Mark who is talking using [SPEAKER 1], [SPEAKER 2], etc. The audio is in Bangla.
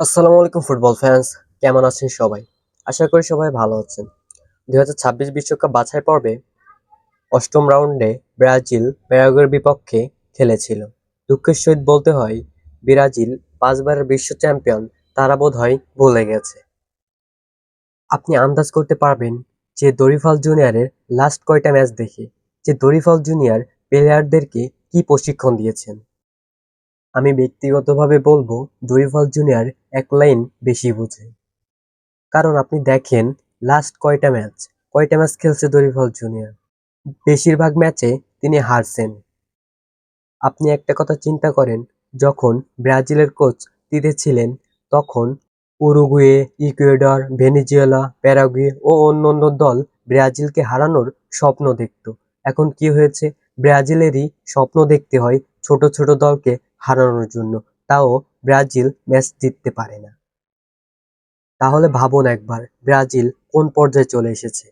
[SPEAKER 1] আসসালামু আলাইকুম, ফুটবল ফ্যান্স। কেমন আছেন সবাই? আশা করি সবাই ভালো আছেন। দুই হাজার বিশ্বকাপ বাছাই পর্বে অষ্টম রাউন্ডে ব্রাজিল প্যারাগুয়ের বিপক্ষে খেলেছিল। দুঃখের সহিত বলতে হয়, ব্রাজিল পাঁচবারের বিশ্ব চ্যাম্পিয়ন, তারা বোধ হয় ভুলে গেছে। আপনি আন্দাজ করতে পারবেন যে দরিফাল জুনিয়রের লাস্ট কয়টা ম্যাচ দেখে, যে দরিফাল জুনিয়র প্লেয়ারদেরকে কি প্রশিক্ষণ দিয়েছেন। আমি ব্যক্তিগতভাবে বলব দরিফাল জুনিয়র এক লাইন বেশি বোঝে। কারণ আপনি দেখেন লাস্ট কয়টা ম্যাচ কয়টা ম্যাচ খেলছে দরিফাল জুনিয়র বেশিরভাগ ম্যাচে তিনি হারছেন। আপনি একটা কথা চিন্তা করেন, যখন ব্রাজিলের কোচ তিতে ছিলেন, তখন উরুগুয়ে, ইকুয়েডর, ভেনিজুয়েলা, প্যারাগুয়ে ও অন্যান্য দল ব্রাজিলকে হারানোর স্বপ্ন দেখত। এখন কি হয়েছে? ব্রাজিলেরই স্বপ্ন দেখতে হয় ছোট ছোট দলকে হারানোর জন্য। তাও ব্রাজিল ম্যাচ জিততে পারে না। তাহলে ভাবুন একবার, ব্রাজিল কোন পর্যায়ে চলে এসেছে?